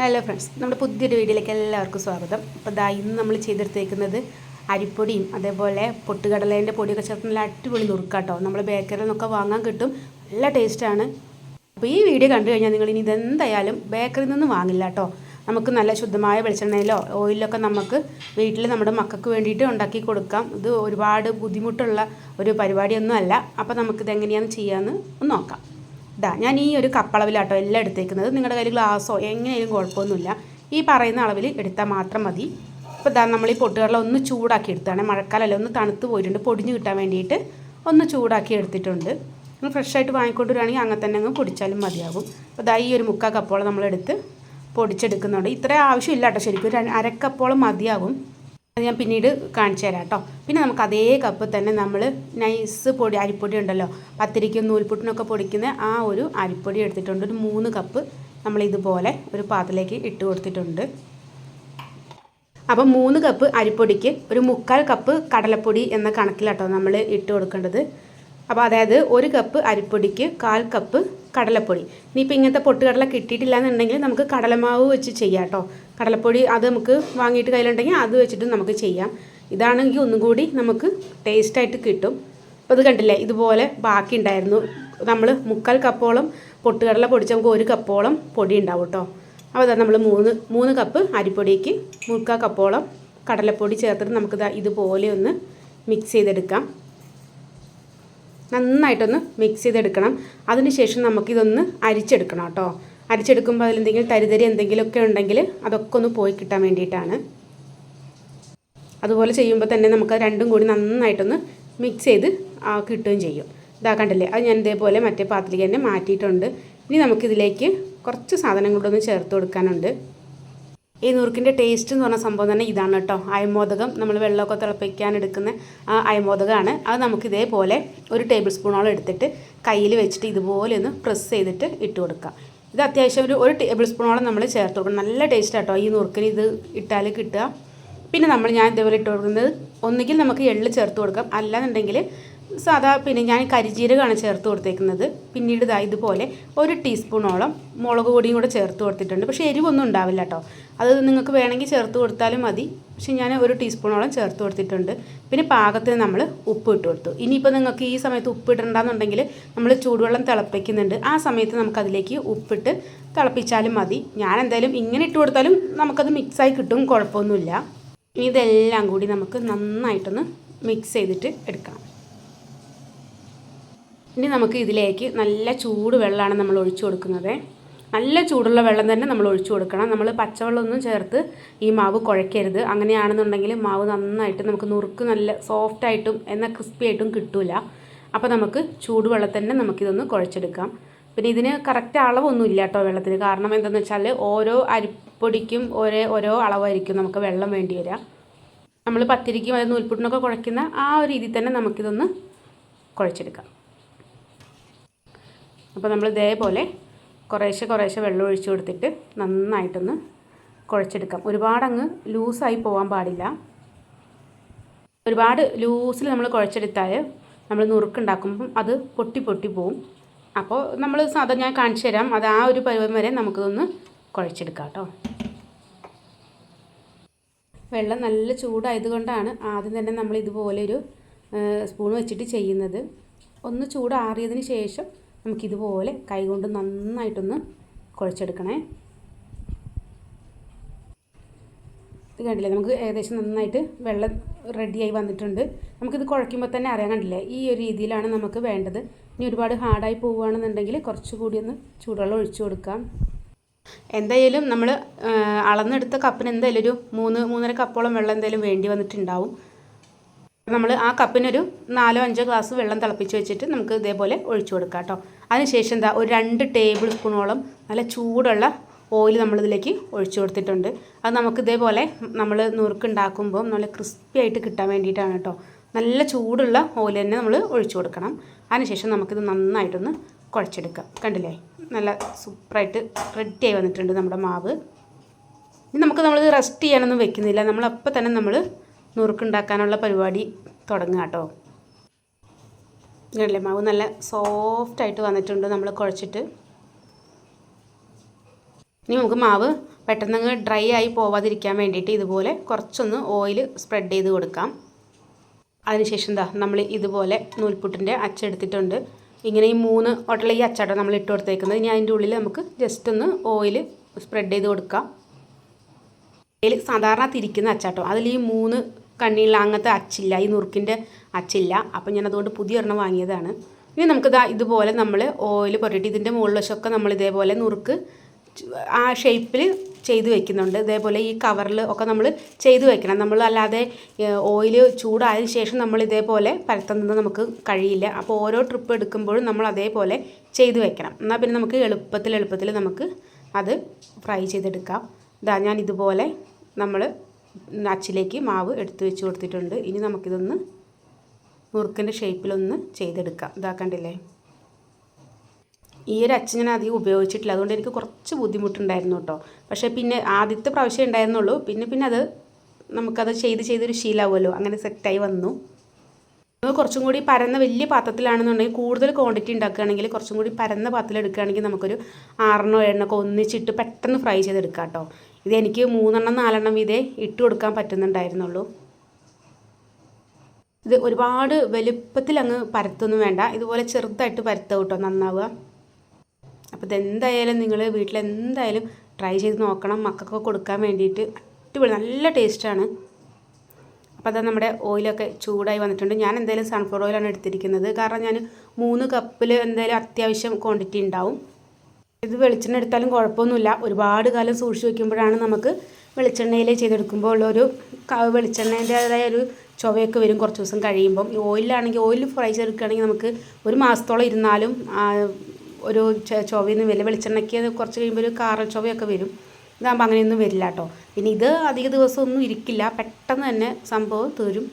Hello friends നമ്മുടെ പുതിയൊരു വീഡിയോയിലേക്ക് എല്ലാവർക്കും സ്വാഗതം. അപ്പോൾ ദാ ഇന്ന് നമ്മൾ ചെയ്തെടുത്തേക്കുന്നത് അരിപ്പൊടിയും അതേപോലെ പൊട്ടുകടലേന്റെ പൊടിയൊക്കെ ചേർത്ത് നല്ല അടിപൊളി നുറുക്കാട്ടോ. നമ്മൾ ബേക്കറിയിൽ നിന്നൊക്കെ വാങ്ങാൻ കിട്ടും. നല്ല ടേസ്റ്റാണ് അപ്പോൾ ഈ വീഡിയോ കണ്ടു കഴിഞ്ഞാൽ നിങ്ങൾ ഇനി ഇതെന്തായാലും ബേക്കറിയിൽ നിന്ന് വാങ്ങില്ല കേട്ടോ നമുക്ക് നല്ല ശുദ്ധമായ വെളിച്ചെണ്ണയിലോ ഓയിലൊക്കെ നമുക്ക് വീട്ടിൽ നമ്മുടെ മക്കൾക്ക് വേണ്ടിയിട്ട് ഉണ്ടാക്കി കൊടുക്കാം. ഇത് ഒരുപാട് ബുദ്ധിമുട്ടുള്ള ഒരു പരിപാടിയൊന്നും അല്ല. അപ്പോൾ നമുക്കിത് എങ്ങനെയാണ് ചെയ്യാമെന്ന് ഒന്ന് നോക്കാം. ഇതാ ഞാൻ ഈ ഒരു കപ്പളവിലാട്ടോ എല്ലാം എടുത്തേക്കുന്നത്. നിങ്ങളുടെ കയ്യിൽ ഗ്ലാസോ എങ്ങനെയും കുഴപ്പമൊന്നുമില്ല. ഈ പറയുന്ന അളവിൽ എടുത്താൽ മാത്രം മതി. അപ്പോൾ ഇതാ നമ്മൾ ഈ പൊട്ടുകടല ഒന്ന് ചൂടാക്കി എടുത്താണ്. മഴക്കാലമല്ല ഒന്ന് തണുത്ത് പോയിട്ടുണ്ട്. പൊടിഞ്ഞ് കിട്ടാൻ വേണ്ടിയിട്ട് ഒന്ന് ചൂടാക്കി എടുത്തിട്ടുണ്ട്. നിങ്ങൾ ഫ്രഷായിട്ട് വാങ്ങിക്കൊണ്ട് വരികയാണെങ്കിൽ അങ്ങനെ തന്നെ അങ്ങ് പൊടിച്ചാലും മതിയാകും. അപ്പോൾ ഇതാ ഈ ഒരു മുക്കാൽ കപ്പോളം നമ്മളെടുത്ത് പൊടിച്ചെടുക്കുന്നുണ്ട്. ഇത്ര ആവശ്യമില്ല കേട്ടോ ശരിക്കും ഒരു അരക്കപ്പോളം മതിയാകും. അത് ഞാൻ പിന്നീട് കാണിച്ചു തരാം കേട്ടോ. പിന്നെ നമുക്ക് അതേ കപ്പ് തന്നെ നമ്മൾ നൈസ് പൊടി അരിപ്പൊടി ഉണ്ടല്ലോ. പത്തിരിക്കും നൂൽപുട്ടിനൊക്കെ പൊടിക്കുന്ന ആ ഒരു അരിപ്പൊടി എടുത്തിട്ടുണ്ട്. ഒരു മൂന്ന് കപ്പ് നമ്മൾ ഇതുപോലെ ഒരു പാത്രത്തിലേക്ക് ഇട്ട് കൊടുത്തിട്ടുണ്ട്. അപ്പം മൂന്ന് കപ്പ് അരിപ്പൊടിക്ക് ഒരു മുക്കാൽ കപ്പ് കടലപ്പൊടി എന്ന കണക്കിലാട്ടോ നമ്മൾ ഇട്ട് കൊടുക്കേണ്ടത്. അപ്പോൾ അതായത് ഒരു കപ്പ് അരിപ്പൊടിക്ക് കാൽ കപ്പ് കടലപ്പൊടി. ഇനിയിപ്പോൾ ഇങ്ങനത്തെ പൊട്ടുകടല കിട്ടിയിട്ടില്ല എന്നുണ്ടെങ്കിൽ നമുക്ക് കടലമാവ് വെച്ച് ചെയ്യാം കേട്ടോ. കടലപ്പൊടി അത് നമുക്ക് വാങ്ങിയിട്ട് കയ്യിലുണ്ടെങ്കിൽ അത് വെച്ചിട്ടും നമുക്ക് ചെയ്യാം. ഇതാണെങ്കിൽ ഒന്നും കൂടി നമുക്ക് ടേസ്റ്റായിട്ട് കിട്ടും. അപ്പോൾ ഇത് കണ്ടില്ലേ? ഇതുപോലെ ബാക്കി ഉണ്ടായിരുന്നു. നമ്മൾ മുക്കാൽ കപ്പോളം പൊട്ടുകടല പൊടിച്ച് നമുക്ക് ഒരു കപ്പോളം പൊടി ഉണ്ടാവും കേട്ടോ. അപ്പോൾ അതാ നമ്മൾ മൂന്ന് മൂന്ന് കപ്പ് അരിപ്പൊടിക്ക് മുക്കാൽ കപ്പോളം കടലപ്പൊടി ചേർത്തിട്ട് നമുക്ക് ഇതുപോലെ ഒന്ന് മിക്സ് ചെയ്തെടുക്കാം. നന്നായിട്ടൊന്ന് മിക്സ് ചെയ്തെടുക്കണം. അതിനുശേഷം നമുക്കിതൊന്ന് അരിച്ചെടുക്കണം കേട്ടോ. അരിച്ചെടുക്കുമ്പോൾ അതിലെന്തെങ്കിലും തരിതരി എന്തെങ്കിലുമൊക്കെ ഉണ്ടെങ്കിൽ അതൊക്കെ ഒന്ന് പോയി കിട്ടാൻ വേണ്ടിയിട്ടാണ്. അതുപോലെ ചെയ്യുമ്പോൾ തന്നെ നമുക്ക് രണ്ടും കൂടി നന്നായിട്ടൊന്ന് മിക്സ് ചെയ്ത് കിട്ടുകയും ചെയ്യും. ഇതാ കണ്ടില്ലേ? അത് ഞാൻ ഇതേപോലെ മറ്റേ പാത്രത്തിലേക്ക് തന്നെ മാറ്റിയിട്ടുണ്ട്. ഇനി നമുക്കിതിലേക്ക് കുറച്ച് സാധനം കൂടെ ഒന്ന് ചേർത്ത് കൊടുക്കാനുണ്ട്. ഈ നുറുക്കിന്റെ ടേസ്റ്റ് എന്ന് പറഞ്ഞ സംഭവം തന്നെ ഇതാണ് കേട്ടോ. അയമോദകം നമ്മൾ വെള്ളമൊക്കെ തിളപ്പിക്കാൻ എടുക്കുന്ന ആ അയമോദകമാണ്. അത് നമുക്ക് ഇതേപോലെ ഒരു ടേബിൾ സ്പൂണോളം എടുത്തിട്ട് കയ്യിൽ വെച്ചിട്ട് ഇതുപോലെ ഒന്ന് പ്രസ് ചെയ്തിട്ട് ഇട്ട് കൊടുക്കാം. ഇത് അത്യാവശ്യം ഒരു ഒരു ടേബിൾ സ്പൂണോളം നമ്മൾ ചേർത്ത് കൊടുക്കണം. നല്ല ടേസ്റ്റ് കേട്ടോ ഈ നുറുക്കിന് ഇത് ഇട്ടാൽ കിട്ടുക. പിന്നെ നമ്മൾ ഞാൻ ഇതേപോലെ ഇട്ട് കൊടുക്കുന്നത് ഒന്നുകിൽ നമുക്ക് എള്ള് ചേർത്ത് കൊടുക്കാം. അല്ലാന്നുണ്ടെങ്കിൽ സാധാ പിന്നെ ഞാൻ കരിജീരകമാണ് ചേർത്ത് കൊടുത്തേക്കുന്നത്. പിന്നീട് ഇതാ ഇതുപോലെ ഒരു ടീസ്പൂണോളം മുളക് പൊടിയും കൂടെ ചേർത്ത് കൊടുത്തിട്ടുണ്ട്. പക്ഷേ എരിവൊന്നും ഉണ്ടാവില്ല കേട്ടോ അത് നിങ്ങൾക്ക് വേണമെങ്കിൽ ചേർത്ത് കൊടുത്താലും മതി. പക്ഷേ ഞാൻ ഒരു ടീസ്പൂണോളം ചേർത്ത് കൊടുത്തിട്ടുണ്ട്. പിന്നെ പാകത്തിന് നമ്മൾ ഉപ്പ് ഇട്ട് കൊടുത്തു. ഇനിയിപ്പോൾ നിങ്ങൾക്ക് ഈ സമയത്ത് ഉപ്പ് ഇടണ്ടെന്നുണ്ടെങ്കിൽ നമ്മൾ ചൂടുവെള്ളം തിളപ്പിക്കുന്നുണ്ട്. ആ സമയത്ത് നമുക്കതിലേക്ക് ഉപ്പിട്ട് തിളപ്പിച്ചാലും മതി. ഞാൻ എന്തായാലും ഇങ്ങനെ ഇട്ട് കൊടുത്താലും നമുക്കത് മിക്സായി കിട്ടും. കുഴപ്പമൊന്നുമില്ല. ഇനി ഇതെല്ലാം കൂടി നമുക്ക് നന്നായിട്ടൊന്ന് മിക്സ് ചെയ്തിട്ട് എടുക്കാം ഇനി നമുക്ക് ഇതിലേക്ക് നല്ല ചൂട് വെള്ളമാണ് നമ്മൾ ഒഴിച്ചു കൊടുക്കുന്നത്. നല്ല ചൂടുള്ള വെള്ളം തന്നെ നമ്മൾ ഒഴിച്ചു കൊടുക്കണം. നമ്മൾ പച്ചവെള്ളമൊന്നും ചേർത്ത് ഈ മാവ് കുഴയ്ക്കരുത് അങ്ങനെയാണെന്നുണ്ടെങ്കിൽ മാവ് നന്നായിട്ട് നമുക്ക് നുറുക്ക് നല്ല സോഫ്റ്റായിട്ടും എന്നാൽ ക്രിസ്പി ആയിട്ടും കിട്ടില്ല അപ്പോൾ നമുക്ക് ചൂടുവെള്ളം തന്നെ നമുക്കിതൊന്ന് കുഴച്ചെടുക്കാം. പിന്നെ ഇതിന് കറക്റ്റ് അളവൊന്നും ഇല്ല കേട്ടോ വെള്ളത്തിന്. കാരണം എന്താണെന്ന് വെച്ചാൽ ഓരോ അരിപ്പൊടിക്കും ഒരേ ഓരോ അളവായിരിക്കും നമുക്ക് വെള്ളം വേണ്ടി വരിക. നമ്മൾ പത്തിരിക്കും അതായത് നൂൽപ്പുട്ടിനൊക്കെ കുഴക്കുന്ന ആ ഒരു രീതിയിൽ തന്നെ നമുക്കിതൊന്ന് കുഴച്ചെടുക്കാം. അപ്പോൾ നമ്മൾ ഇതേപോലെ കുറേശ്ശെ കുറേശ്ശെ വെള്ളം ഒഴിച്ച് കൊടുത്തിട്ട് നന്നായിട്ടൊന്ന് കുഴച്ചെടുക്കാം. ഒരുപാട് അങ്ങ് ലൂസായി പോകാൻ പാടില്ല. ഒരുപാട് ലൂസിൽ നമ്മൾ കുഴച്ചെടുത്താൽ നമ്മൾ നുറുക്കുണ്ടാക്കുമ്പം അത് പൊട്ടി പൊട്ടി പോവും. അപ്പോൾ നമ്മൾ സാധാ ഞാൻ കാണിച്ചു തരാം. അത് ആ ഒരു പരുവം വരെ നമുക്കതൊന്ന് കുഴച്ചെടുക്കാം കേട്ടോ. വെള്ളം നല്ല ചൂടായതുകൊണ്ടാണ് ആദ്യം തന്നെ നമ്മൾ ഇതുപോലെ ഒരു സ്പൂൺ വെച്ചിട്ട് ചെയ്യുന്നത്. ഒന്ന് ചൂടാറിയതിന് ശേഷം നമുക്കിതുപോലെ കൈകൊണ്ട് നന്നായിട്ടൊന്ന് കുഴച്ചെടുക്കണേ. ഇത് കണ്ടില്ലേ? നമുക്ക് ഏകദേശം നന്നായിട്ട് വെള്ളം റെഡിയായി വന്നിട്ടുണ്ട്. നമുക്കിത് കുഴയ്ക്കുമ്പോൾ തന്നെ അറിയാൻ കണ്ടില്ലേ? ഈ ഒരു രീതിയിലാണ് നമുക്ക് വേണ്ടത്. ഇനി ഒരുപാട് ഹാർഡായി പോവുകയാണെന്നുണ്ടെങ്കിൽ കുറച്ചുകൂടി ഒന്ന് ചൂടുവെള്ളം ഒഴിച്ചു കൊടുക്കാം. എന്തായാലും നമ്മൾ അളന്നെടുത്ത കപ്പിന് എന്തായാലും ഒരു മൂന്ന് മൂന്നര കപ്പോളം വെള്ളം എന്തായാലും വേണ്ടി വന്നിട്ടുണ്ടാവും. നമ്മൾ ആ കപ്പിനൊരു നാലോ അഞ്ചോ ഗ്ലാസ് വെള്ളം തിളപ്പിച്ച് വെച്ചിട്ട് നമുക്ക് ഇതേപോലെ ഒഴിച്ചു കൊടുക്കാം കേട്ടോ. അതിനുശേഷം എന്താ ഒരു രണ്ട് ടേബിൾ സ്പൂണോളം നല്ല ചൂടുള്ള ഓയിൽ നമ്മളിതിലേക്ക് ഒഴിച്ചു കൊടുത്തിട്ടുണ്ട്. അത് നമുക്ക് ഇതേപോലെ നമ്മൾ നുറുക്കുണ്ടാക്കുമ്പോൾ നല്ല ക്രിസ്പി ആയിട്ട് കിട്ടാൻ വേണ്ടിയിട്ടാണ് കേട്ടോ. നല്ല ചൂടുള്ള ഓയിൽ തന്നെ നമ്മൾ ഒഴിച്ചു കൊടുക്കണം. അതിനുശേഷം നമുക്കിത് നന്നായിട്ടൊന്ന് കുഴച്ചെടുക്കാം. കണ്ടില്ലേ? നല്ല സൂപ്പറായിട്ട് റെഡിയായി വന്നിട്ടുണ്ട് നമ്മുടെ മാവ്. ഇനി നമുക്ക് നമ്മൾ റെസ്റ്റ് ചെയ്യാനൊന്നും വെക്കുന്നില്ല. നമ്മളപ്പോൾ തന്നെ നമ്മൾ നുറുക്കുണ്ടാക്കാനുള്ള പരിപാടി തുടങ്ങുക കേട്ടോ. ഇങ്ങനല്ലേ മാവ് നല്ല സോഫ്റ്റായിട്ട് വന്നിട്ടുണ്ട് നമ്മൾ കുഴച്ചിട്ട്. ഇനി നമുക്ക് മാവ് പെട്ടെന്ന് ഡ്രൈ ആയി പോവാതിരിക്കാൻ വേണ്ടിയിട്ട് ഇതുപോലെ കുറച്ചൊന്ന് ഓയിൽ സ്പ്രെഡ് ചെയ്ത് കൊടുക്കാം. അതിനുശേഷം എന്താ നമ്മൾ ഇതുപോലെ നൂൽപുട്ടിന്റെ അച്ചെടുത്തിട്ടുണ്ട് ഇങ്ങനെ ഈ മൂന്ന് ഹോട്ടലിൽ ഈ അച്ചാട്ടോ നമ്മൾ ഇട്ട് കൊടുത്തേക്കുന്നത്. ഇനി അതിന്റെ ഉള്ളിൽ നമുക്ക് ജസ്റ്റ് ഒന്ന് ഓയിൽ സ്പ്രെഡ് ചെയ്ത് കൊടുക്കാം. അതിൽ സാധാരണ തിരിക്കുന്ന അച്ചാട്ടോ. അതിൽ ഈ മൂന്ന് കണ്ണിയുള്ള അങ്ങനത്തെ അച്ചില്ല ഈ നുറുക്കിന്റെ അച്ചില്ല. അപ്പം ഞാൻ അതുകൊണ്ട് പുതിയ ഒരെണ്ണം വാങ്ങിയതാണ്. ഇനി നമുക്ക് ഇതാ ഇതുപോലെ നമ്മൾ ഓയിൽ പുരട്ടി ഇതിന്റെ മുകളിൽ വശമൊക്കെ നമ്മൾ ഇതേപോലെ നുറുക്ക് ആ ഷേപ്പിൽ ചെയ്ത് വെക്കുന്നുണ്ട്. ഇതേപോലെ ഈ കവറിൽ ഒക്കെ നമ്മൾ ചെയ്ത് വെക്കണം. നമ്മൾ അല്ലാതെ ഓയിൽ ചൂടായതിന് ശേഷം നമ്മൾ ഇതേപോലെ പരത്തുന്നത് നമുക്ക് കഴിയില്ല. അപ്പോൾ ഓരോ ട്രിപ്പ് എടുക്കുമ്പോഴും നമ്മൾ അതേപോലെ ചെയ്ത് വെക്കണം. എന്നാൽ പിന്നെ നമുക്ക് എളുപ്പത്തിൽ എളുപ്പത്തിൽ നമുക്ക് അത് ഫ്രൈ ചെയ്തെടുക്കാം. ഇതാ ഞാൻ ഇതുപോലെ നമ്മൾ അച്ചിലേക്ക് മാവ് എടുത്തു വെച്ച് കൊടുത്തിട്ടുണ്ട്. ഇനി നമുക്കിതൊന്ന് മുറുക്കിന്റെ ഷേപ്പിലൊന്ന് ചെയ്തെടുക്കാം. ഇതാക്കണ്ടില്ലേ ഈ ഒരു അച്ഛൻ ഞാൻ അധികം ഉപയോഗിച്ചിട്ടില്ല. അതുകൊണ്ട് എനിക്ക് കുറച്ച് ബുദ്ധിമുട്ടുണ്ടായിരുന്നു കേട്ടോ. പക്ഷേ പിന്നെ ആദ്യത്തെ പ്രാവശ്യം ഉണ്ടായിരുന്നുള്ളൂ. പിന്നെ പിന്നെ അത് നമുക്കത് ചെയ്ത് ചെയ്തൊരു ശീലമാവുമല്ലോ. അങ്ങനെ സെറ്റായി വന്നു. കുറച്ചും കൂടി പരന്ന വലിയ പാത്രത്തിലാണെന്നുണ്ടെങ്കിൽ കൂടുതൽ ക്വാണ്ടിറ്റി ഉണ്ടാക്കുകയാണെങ്കിൽ കുറച്ചും കൂടി പരന്ന പാത്രത്തിൽ എടുക്കുകയാണെങ്കിൽ നമുക്കൊരു ആറെണ്ണോ ഏഴെണ്ണോ ഒന്നിച്ചിട്ട് പെട്ടെന്ന് ഫ്രൈ ചെയ്തെടുക്കാം കേട്ടോ. ഇത് എനിക്ക് മൂന്നെണ്ണം നാലെണ്ണം ഇതേ ഇട്ട് കൊടുക്കാൻ പറ്റുന്നുണ്ടായിരുന്നുള്ളൂ. ഇത് ഒരുപാട് വലുപ്പത്തിൽ അങ്ങ് പരത്തൊന്നും വേണ്ട. ഇതുപോലെ ചെറുതായിട്ട് പരത്തുക കേട്ടോ നന്നാവുക. അപ്പോൾ ഇതെന്തായാലും നിങ്ങൾ വീട്ടിലെന്തായാലും ട്രൈ ചെയ്ത് നോക്കണം. മക്കൾക്ക് കൊടുക്കാൻ വേണ്ടിയിട്ട് അടിപൊളി നല്ല ടേസ്റ്റാണ് അപ്പോൾ അത് നമ്മുടെ ഓയിലൊക്കെ ചൂടായി വന്നിട്ടുണ്ട്. ഞാൻ എന്തായാലും സൺഫ്ലവർ ഓയിലാണ് എടുത്തിരിക്കുന്നത്. കാരണം ഞാൻ മൂന്ന് കപ്പിൽ എന്തായാലും അത്യാവശ്യം ക്വാണ്ടിറ്റി ഉണ്ടാവും. ഇത് വെളിച്ചെണ്ണ എടുത്താലും കുഴപ്പമൊന്നുമില്ല. ഒരുപാട് കാലം സൂക്ഷിച്ച് വയ്ക്കുമ്പോഴാണ് നമുക്ക് വെളിച്ചെണ്ണയിൽ ചെയ്തെടുക്കുമ്പോൾ ഉള്ളൊരു വെളിച്ചെണ്ണേന്റേതായ ഒരു ചുവയൊക്കെ വരും കുറച്ച് ദിവസം കഴിയുമ്പം. ഈ ഓയിലാണെങ്കിൽ ഓയിൽ ഫ്രൈ ചെയ്തെടുക്കുകയാണെങ്കിൽ നമുക്ക് ഒരു മാസത്തോളം ഇരുന്നാലും ഒരു ചുവയൊന്നും വരില്ല. വെളിച്ചെണ്ണയ്ക്ക് കുറച്ച് കഴിയുമ്പോൾ ഒരു കാറൽ ചുവയൊക്കെ വരും. ഇതാകുമ്പോൾ അങ്ങനെയൊന്നും വരില്ല കേട്ടോ. പിന്നെ ഇത് അധിക ദിവസമൊന്നും ഇരിക്കില്ല. പെട്ടെന്ന് തന്നെ സംഭവം തീരും.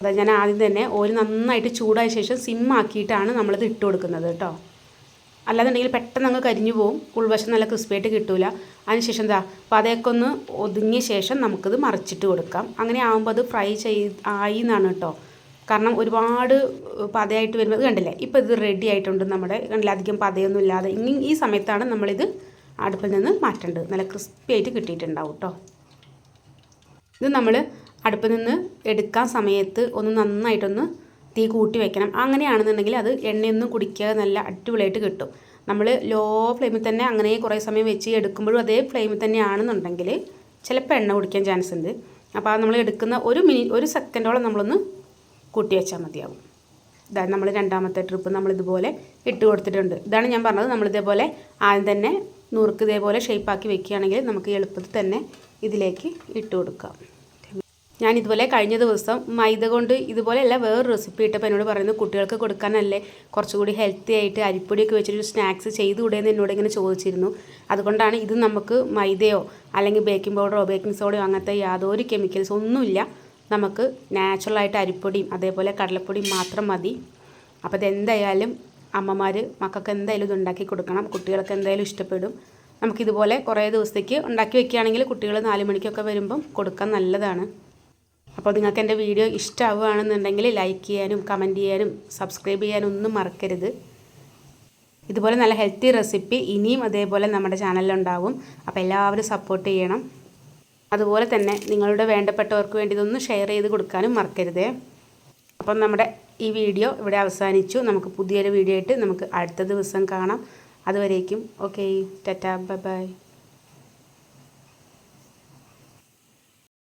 അതായത് ഞാൻ ആദ്യം തന്നെ ഓയിൽ നന്നായിട്ട് ചൂടായ ശേഷം സിമ്മാക്കിയിട്ടാണ് നമ്മളിത് ഇട്ട് കൊടുക്കുന്നത് കേട്ടോ. അല്ലാന്നുണ്ടെങ്കിൽ പെട്ടെന്ന് അങ്ങ് കരിഞ്ഞു പോകും ഉൾവശം നല്ല ക്രിസ്പിയായിട്ട് കിട്ടൂല. അതിനുശേഷം എന്താ പതയൊക്കെ ഒന്ന് ഒതുങ്ങിയ ശേഷം നമുക്കിത് മറിച്ചിട്ട് കൊടുക്കാം. അങ്ങനെ ആകുമ്പോൾ അത് ഫ്രൈ ചെയ്ത് ആയി എന്നാണ് കേട്ടോ. കാരണം ഒരുപാട് പതയായിട്ട് വരുമ്പോൾ കണ്ടില്ലേ? ഇപ്പോൾ ഇത് റെഡി ആയിട്ടുണ്ട് നമ്മുടെ കണ്ടില്ല? അധികം പതയൊന്നും ഇല്ലാതെ. ഇനി ഈ സമയത്താണ് നമ്മളിത് അടുപ്പിൽ നിന്ന് മാറ്റേണ്ടത്. നല്ല ക്രിസ്പി ആയിട്ട് കിട്ടിയിട്ടുണ്ടാവും കേട്ടോ. ഇത് നമ്മൾ അടുപ്പിൽ നിന്ന് എടുക്കാൻ സമയത്ത് ഒന്ന് നന്നായിട്ടൊന്ന് തീ കൂട്ടി വെക്കണം. അങ്ങനെയാണെന്നുണ്ടെങ്കിൽ അത് എണ്ണയൊന്നും കുടിക്കാതെ നല്ല അടിപൊളിയായിട്ട് കിട്ടും. നമ്മൾ ലോ ഫ്ലെയിമിൽ തന്നെ അങ്ങനെ കുറേ സമയം വെച്ച് എടുക്കുമ്പോഴും അതേ ഫ്ലെയിമിൽ തന്നെയാണെന്നുണ്ടെങ്കിൽ ചിലപ്പോൾ എണ്ണ കുടിക്കാൻ ചാൻസ് ഉണ്ട്. അപ്പോൾ നമ്മൾ എടുക്കുന്ന ഒരു മിനിറ്റ് ഒരു സെക്കൻഡോളം നമ്മളൊന്ന് കൂട്ടി വെച്ചാൽ മതിയാവും. ഇതാണ് നമ്മൾ രണ്ടാമത്തെ ട്രിപ്പ് നമ്മളിതുപോലെ ഇട്ട് കൊടുത്തിട്ടുണ്ട്. ഇതാണ് ഞാൻ പറഞ്ഞത് നമ്മളിതേപോലെ ആദ്യം തന്നെ നുറുക്ക് ഇതേപോലെ ഷേപ്പാക്കി വെക്കുകയാണെങ്കിൽ നമുക്ക് എളുപ്പത്തിൽ തന്നെ ഇതിലേക്ക് ഇട്ട് കൊടുക്കാം. ഞാൻ ഇതുപോലെ കഴിഞ്ഞ ദിവസം മൈദ കൊണ്ട് ഇതുപോലെയല്ല വേറൊരു റെസിപ്പി ഇട്ടപ്പോൾ എന്നോട് പറയുന്നത് കുട്ടികൾക്ക് കൊടുക്കാനല്ലേ? കുറച്ചുകൂടി ഹെൽത്തി ആയിട്ട് അരിപ്പൊടിയൊക്കെ വെച്ചിട്ട് സ്നാക്സ് ചെയ്തുകൂടെ എന്ന് എന്നോട് ഇങ്ങനെ ചോദിച്ചിരുന്നു. അതുകൊണ്ടാണ് ഇത് നമുക്ക് മൈദയോ അല്ലെങ്കിൽ ബേക്കിംഗ് പൗഡറോ ബേക്കിംഗ് സോഡയോ അങ്ങനത്തെ യാതൊരു കെമിക്കൽസ് ഒന്നുമില്ല. നമുക്ക് നാച്ചുറലായിട്ട് അരിപ്പൊടിയും അതേപോലെ കടലപ്പൊടിയും മാത്രം മതി. അപ്പോൾ ഇതെന്തായാലും അമ്മമാർ മക്കൾക്ക് എന്തായാലും ഇത് ഉണ്ടാക്കി കൊടുക്കണം. കുട്ടികൾക്ക് എന്തായാലും ഇഷ്ടപ്പെടും. നമുക്കിതുപോലെ കുറേ ദിവസത്തേക്ക് ഉണ്ടാക്കി വെക്കുകയാണെങ്കിൽ കുട്ടികൾ നാല് മണിക്കൊക്കെ വരുമ്പം കൊടുക്കാൻ നല്ലതാണ്. അപ്പോൾ നിങ്ങൾക്ക് എന്റെ വീഡിയോ ഇഷ്ടമാവുകയാണെന്നുണ്ടെങ്കിൽ ലൈക്ക് ചെയ്യാനും കമന്റ് ചെയ്യാനും സബ്സ്ക്രൈബ് ചെയ്യാനും ഒന്നും മറക്കരുത്. ഇതുപോലെ നല്ല ഹെൽത്തി റെസിപ്പി ഇനിയും അതേപോലെ നമ്മുടെ ചാനലിലുണ്ടാവും. അപ്പോൾ എല്ലാവരും സപ്പോർട്ട് ചെയ്യണം. അതുപോലെ തന്നെ നിങ്ങളുടെ വേണ്ടപ്പെട്ടവർക്ക് വേണ്ടി ഇതൊന്ന് ഷെയർ ചെയ്ത് കൊടുക്കാനും മറക്കരുതേ. അപ്പം നമ്മുടെ ഈ വീഡിയോ ഇവിടെ അവസാനിച്ചു. നമുക്ക് പുതിയൊരു വീഡിയോ ആയിട്ട് നമുക്ക് അടുത്ത ദിവസം കാണാം. അതുവരേക്കും. Okay tata bye bye